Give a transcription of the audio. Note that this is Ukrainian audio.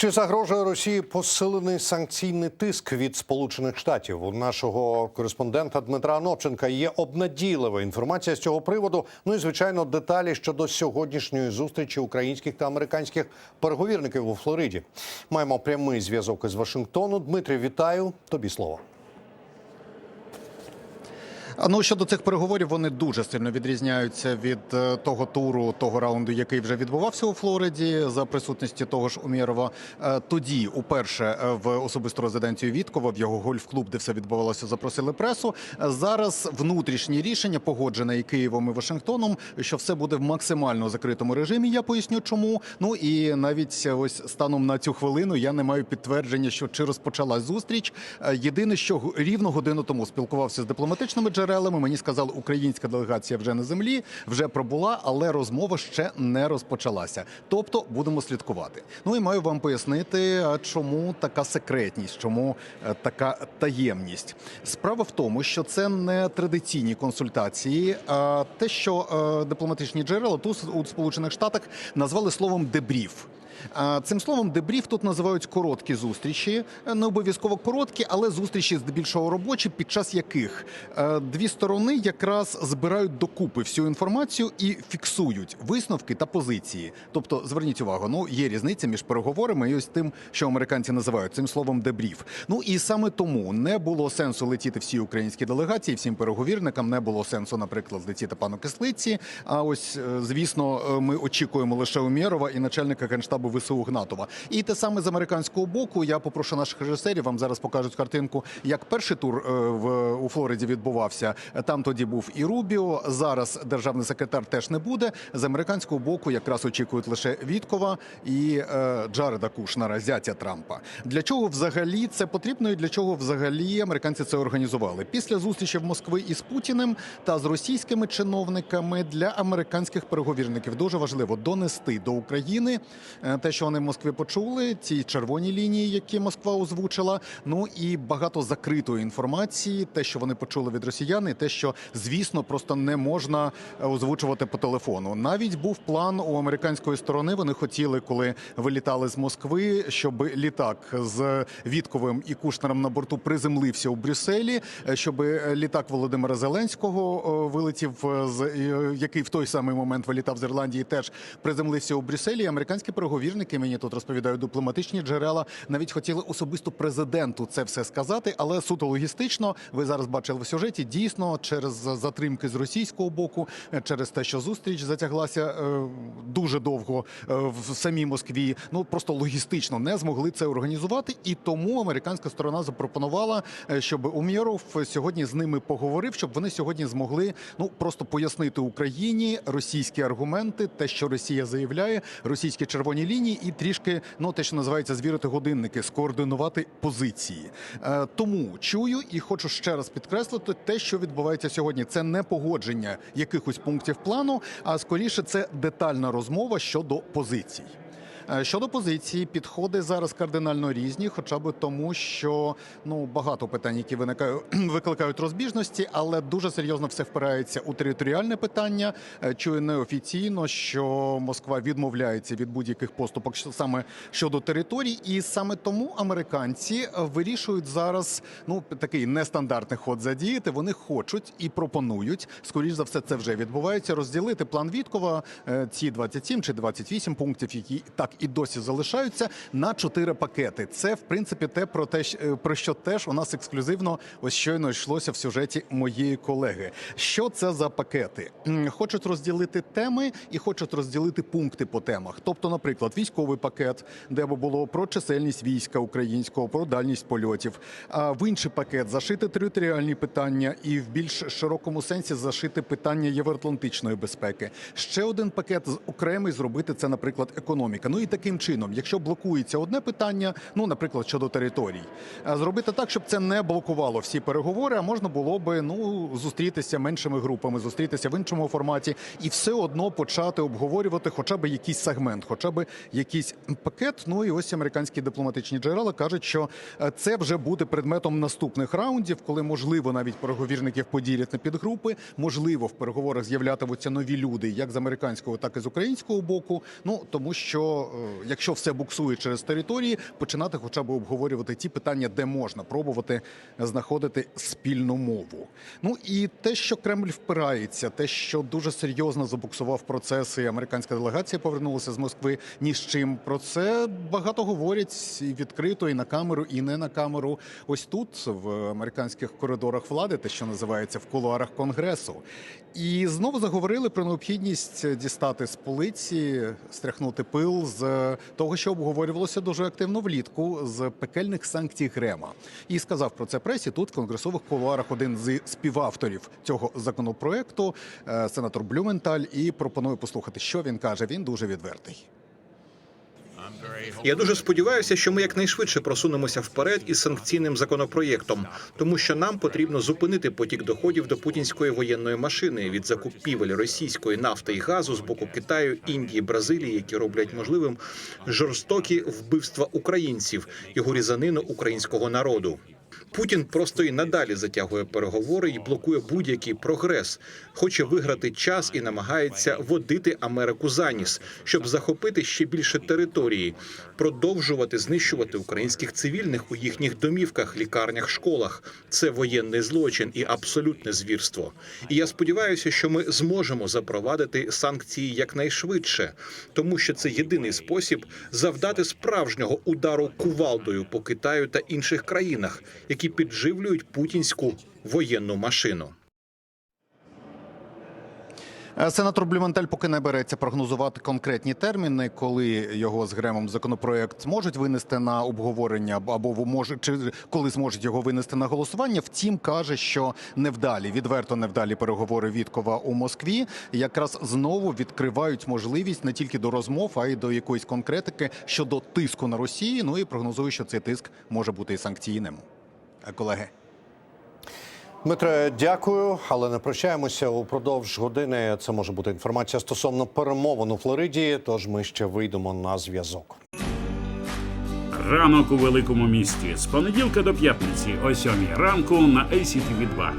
Чи загрожує Росії посилений санкційний тиск від Сполучених Штатів? У нашого кореспондента Дмитра Анопченка є обнадійлива інформація з цього приводу. Ну і звичайно, деталі щодо сьогоднішньої зустрічі українських та американських переговірників у Флориді. Маємо прямий зв'язок із Вашингтону. Дмитрий, вітаю. Тобі слово. Ну щодо цих переговорів, вони дуже сильно відрізняються від е, того туру, того раунду, який вже відбувався у Флориді, за присутності того ж Умєрова. Е, Тоді, уперше, е, в особисту резиденцію Віткова, в його гольф-клуб, де все відбувалося, запросили пресу. Зараз внутрішнє рішення погоджене і Києвом і Вашингтоном, що все буде в максимально закритому режимі. Я поясню, чому. Ну і навіть ось станом на цю хвилину я не маю підтвердження, що чи розпочалась зустріч. Єдине, що рівно годину тому спілкувався з дипломатичними джерелами. Мені сказали, українська делегація вже на землі, вже пробула, але розмова ще не розпочалася. Тобто будемо слідкувати. Ну і маю вам пояснити, чому така секретність, чому е, така таємність. Справа в тому, що це не традиційні консультації, а те, що е, дипломатичні джерела тут у Сполучених Штатах назвали словом дебріф. Цим словом, дебріф тут називають короткі зустрічі, Е, не обов'язково короткі, але зустрічі здебільшого робочі, під час яких е, дві сторони якраз збирають докупи всю інформацію і фіксують висновки та позиції. Тобто, зверніть увагу, ну є різниця між переговорами і ось тим, що американці називають цим словом дебріф. Ну і саме тому не було сенсу летіти всі українські делегації, всім переговірникам не було сенсу, наприклад, летіти пану Кислиці. А ось, е, звісно, ми очікуємо лише Умєрова і начальника генштабу ВСУ Гнатова. І те саме з американського боку. Я попрошу наших режисерів вам зараз покажуть картинку, як перший тур е, в у Флориді відбувався. Там тоді був і Рубіо. Зараз державний секретар теж не буде. З американського боку якраз очікують лише Віткова і е, Джареда Кушнера, зятя Трампа. Для чого взагалі це потрібно і для чого взагалі американці це організували? Після зустрічі в Москви із Путіним та з російськими чиновниками для американських переговірників дуже важливо донести до України е, те, що вони в Москві почули, ці червоні лінії, які Москва озвучила. Ну і багато закритої інформації, те, що вони почули від росіян, і те, що звісно просто не можна е, озвучувати по телефону. Навіть був план у американської сторони. Вони хотіли, коли вилітали з Москви, щоб літак з Вітковим і Кушнером на борту приземлився у Брюсселі, е, щоб літак Володимира Зеленського е, вилетів е, з е, який в той самий момент вилітав з Ірландії, теж приземлився у Брюсселі. Американські переговірники мені тут розповідають дипломатичні джерела. Навіть хотіли особисто президенту це все сказати, але суто логістично. Ви зараз бачили в сюжеті. Дійсно, через затримки з російського боку, через те, що зустріч затяглася е, дуже довго е, в самій Москві. Ну просто логістично не змогли це організувати, і тому американська сторона запропонувала, е, щоб Умєров сьогодні з ними поговорив, щоб вони сьогодні змогли ну просто пояснити Україні російські аргументи, те, що Росія заявляє, російські червоні лінії, і трішки ну те, що називається звірити годинники, скоординувати позиції. Е, тому чую і хочу ще раз підкреслити те, що відбувається сьогодні. Це не погодження якихось пунктів плану, а скоріше це детальна розмова щодо позицій. Е, Щодо позиції, підходи зараз кардинально різні, хоча б тому, що ну багато питань, які виникають, викликають розбіжності, але дуже серйозно все впирається у територіальне питання. Е, Чую неофіційно, що Москва відмовляється від будь-яких поступок саме щодо територій, і саме тому американці е, вирішують зараз ну такий нестандартний ход задіяти. Вони хочуть і пропонують, скоріш за все, це вже відбувається. Розділити план Віткова, ці 27 чи 28 пунктів, які так і досі залишаються, на чотири пакети. Це в принципі те про те, е, про що теж у нас ексклюзивно ось щойно йшлося в сюжеті моєї колеги. Що це за пакети? Хочуть розділити теми і хочуть розділити пункти по темах. Тобто, наприклад, військовий пакет, де би було про чисельність війська українського, про дальність польотів. А в інший пакет зашити територіальні питання і в більш широкому сенсі зашити питання євроатлантичної безпеки. Ще один пакет окремий зробити це, наприклад, економіка. Ну і таким чином, якщо блокується одне питання, ну наприклад щодо територій, е, зробити так, щоб це не блокувало всі переговори, а можна було би ну зустрітися меншими групами, зустрітися в іншому форматі, і все одно почати обговорювати хоча б якийсь сегмент, хоча б якийсь пакет. Ну і ось американські дипломатичні джерела кажуть, що е, це вже буде предметом наступних раундів, коли можливо навіть переговірників поділять на підгрупи. Можливо, в переговорах з'являтимуться нові люди, як з американського, так і з українського боку. Ну тому що е, якщо все буксує через території, починати хоча б обговорювати ті питання, де можна пробувати знаходити спільну мову. Ну і те, що Кремль впирається, те, що дуже серйозно забуксував процеси, американська делегація повернулася з Москви. Ні з чим про це багато говорять і відкрито, і на камеру, і не на камеру. Ось тут, в американських коридорах влади, те, що називається в кулуарах конгресу. І знову заговорили про необхідність дістати з полиці, стряхнути пил з того, що обговорювалося дуже активно влітку з пекельних санкцій Грема. І сказав про це пресі тут в конгресових кулуарах один з співавторів цього законопроекту, е, сенатор Блюменталь. І пропоную послухати, що він каже. Він дуже відвертий. Я дуже сподіваюся, що ми якнайшвидше просунемося вперед із санкційним законопроєктом, тому що нам потрібно зупинити потік доходів до путінської воєнної машини від закупівель російської нафти і газу з боку Китаю, Індії, Бразилії, які роблять можливим жорстокі вбивства українців, і горізанину українського народу. Путін просто і надалі затягує переговори і блокує будь-який прогрес, хоче виграти час і намагається водити Америку за ніс, щоб захопити ще більше території, продовжувати знищувати українських цивільних у їхніх домівках, лікарнях, школах. Це воєнний злочин і абсолютне звірство. І я сподіваюся, що ми зможемо запровадити санкції якнайшвидше, тому що це єдиний спосіб завдати справжнього удару кувалдою по Китаю та інших країнах, які підживлюють путінську воєнну машину. Е, Сенатор Блюменталь поки не береться прогнозувати конкретні терміни, коли його з Гремом законопроект зможуть винести на обговорення або може чи коли зможуть його винести на голосування. Втім, каже, що невдалі, відверто невдалі переговори Віткова у Москві якраз знову відкривають можливість не тільки до розмов, а й до якоїсь конкретики щодо тиску на Росію. Ну і прогнозує, що цей тиск може бути і санкційним. Е, Колеги. Дмитре, дякую, але не прощаємося упродовж години. Це може бути інформація стосовно перемовин у Флориді. Тож ми ще вийдемо на зв'язок. Ранок у великому місті з понеділка до п'ятниці о сьомій ранку на ACTV 2